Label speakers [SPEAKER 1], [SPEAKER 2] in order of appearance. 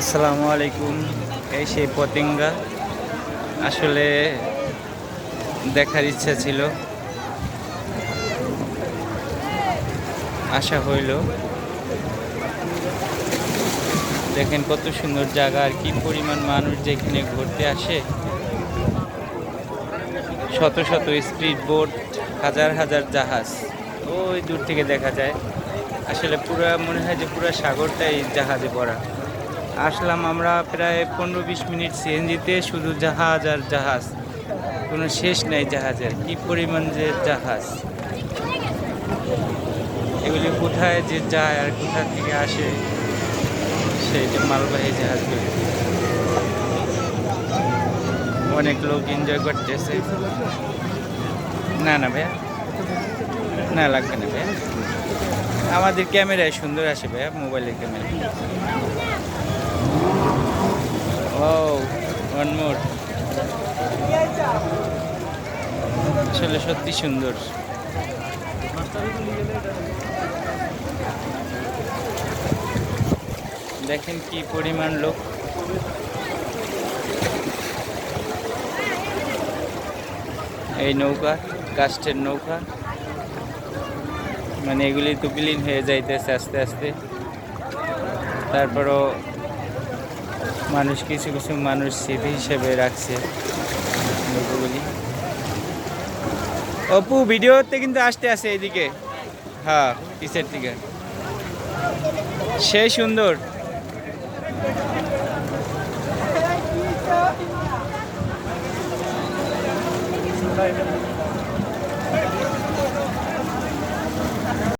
[SPEAKER 1] আসসালামু আলাইকুম। এই সেই পতেঙ্গা। আসলে দেখার ইচ্ছা ছিল। আশা হইল। দেখেন কত সুন্দর জায়গা আর কি পরিমাণ মানুষ যেখানে ঘুরতে আসে। শত শত স্পিড বোট, হাজার হাজার জাহাজ। ওই দূর থেকে দেখা যায়। আসলে পুরা মনে হয় যে পুরা সাগরটাই জাহাজে ভরা। আসলাম আমরা প্রায় পনেরো বিশ মিনিট সিএনজিতে শুধু জাহাজ আর জাহাজ। কোনো শেষ নেই জাহাজের, কি পরিমাণ যে জাহাজ। এগুলি কোথায় যে যায় আর কোথা থেকে আসে সেই যে মালবাহী জাহাজগুলি। অনেক লোক এনজয় করতেছে। না না ভাইয়া। না, লাগবে না ভাইয়া। আমাদের ক্যামেরায় সুন্দর আসে ভাইয়া, মোবাইলের ক্যামেরা। মোর আসলে সত্যি সুন্দর। দেখেন কি পরিমাণ লোক। এই নৌকা কাস্টের নৌকা। মানে এগুলি তো বিলীন হয়ে যাইতেছে আস্তে আস্তে। তারপরও মানুষ কিছু কিছু মানুষ স্মৃতি হিসেবে রাখছে। অপু, ভিডিওতে কিন্তু আসতে আছে এদিকে হ্যাঁ কিসের দিকে? সে সুন্দর।